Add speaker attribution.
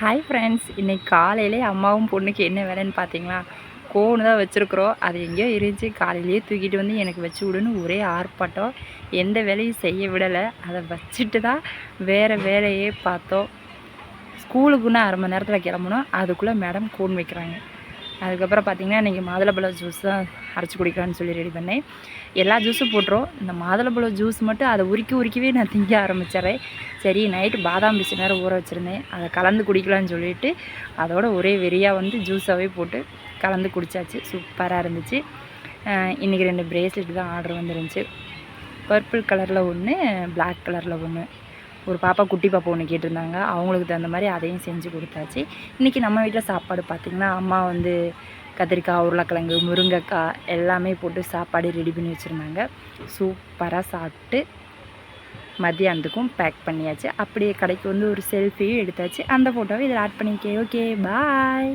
Speaker 1: Hi friends இன்றைக்கி காலையிலே அம்மாவும் பொண்ணுக்கு என்ன வேலைன்னு பார்த்தீங்களா கோனு தான் வச்சுருக்குறோம். அது எங்கேயோ இருந்துச்சு. காலையிலேயே தூக்கிட்டு வந்து எனக்கு வச்சு விடுன்னு ஒரே ஆர்ப்பாட்டம். எந்த வேலையும் செய்ய விடலை. அதை வச்சுட்டு தான் வேறு வேலையே பார்த்தோம். ஸ்கூலுக்குன்னு அரை மணி நேரத்தில் கிளம்பணும். அதுக்குள்ளே மேடம் கோன் வைக்கிறாங்க. அதுக்கப்புறம் பார்த்தீங்கன்னா இன்றைக்கி மாதுளம்பழம் ஜூஸ் தான் அரைச்சி குடிக்கலான்னு சொல்லி ரெடி பண்ணேன். எல்லா ஜூஸும் போட்டுரும். இந்த மாதுளம்பழம் ஜூஸ் மட்டும் அதை உருக்கி உருக்கிவே நான் திங்க ஆரம்பிச்சிடறேன். சரி நைட்டு பாதாம் பிச்சு நேரம் ஊற வச்சுருந்தேன். அதை கலந்து குடிக்கலான்னு சொல்லிட்டு அதோட ஒரே வெறியாக வந்து ஜூஸாகவே போட்டு கலந்து குடித்தாச்சு சூப்பராக இருந்துச்சு. இன்றைக்கி ரெண்டு ப்ரேஸ்லெட் தான் ஆர்டர் வந்துருந்துச்சு. பர்பிள் கலரில் ஒன்று பிளாக் கலரில் ஒன்று ஒரு பாப்பா குட்டி பாப்பா ஒன்று கேட்டிருந்தாங்க. அவங்களுக்கு தகுந்த மாதிரி அதையும் செஞ்சு கொடுத்தாச்சு. இன்றைக்கி நம்ம வீட்டில் சாப்பாடு பார்த்திங்கன்னா அம்மா வந்து கத்திரிக்காய் உருளைக்கிழங்கு முருங்கைக்காய் எல்லாமே போட்டு சாப்பாடு ரெடி பண்ணி வச்சுருந்தாங்க. சூப்பராக சாப்பிட்டு மதியானத்துக்கும் பேக் பண்ணியாச்சு. அப்படியே கடைக்கு வந்து ஒரு செல்ஃபியும் எடுத்தாச்சு. அந்த ஃபோட்டோவை இதில் ஆட் பண்ணிக்கே ஓகே பாய்